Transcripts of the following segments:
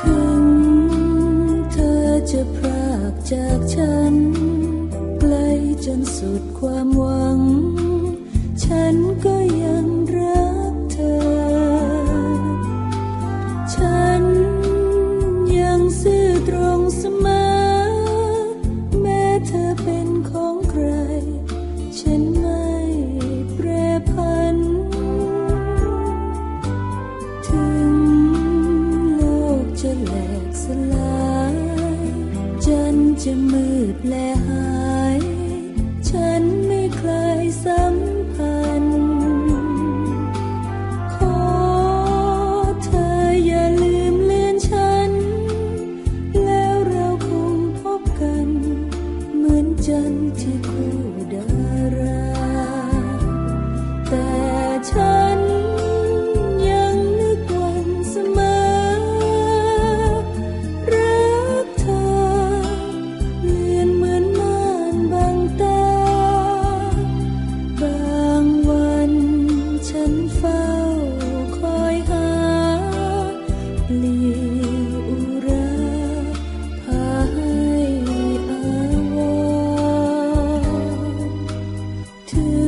ถึงเธอจะพรากจากฉัน ไกลจนสุดความหวัง ฉันก็ จะมืดและหาย ฉันไม่เคยเศร้า to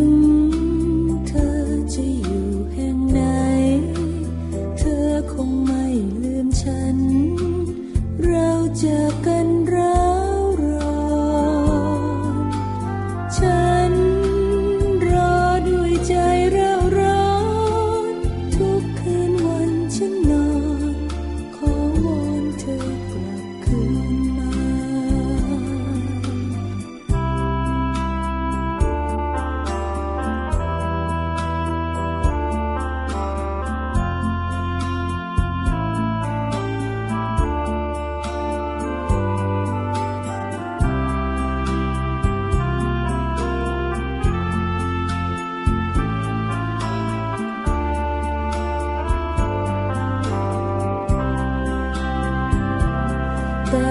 แต่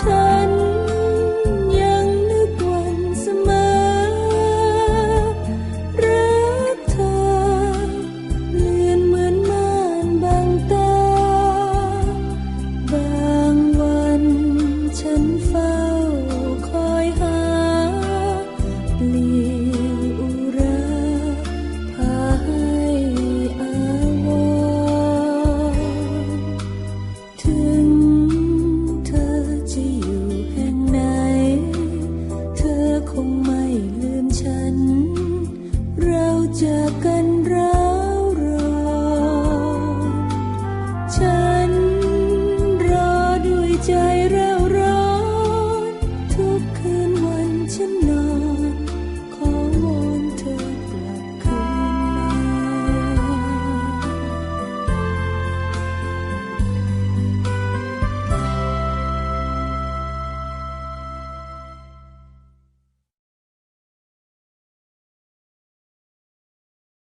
ฉัน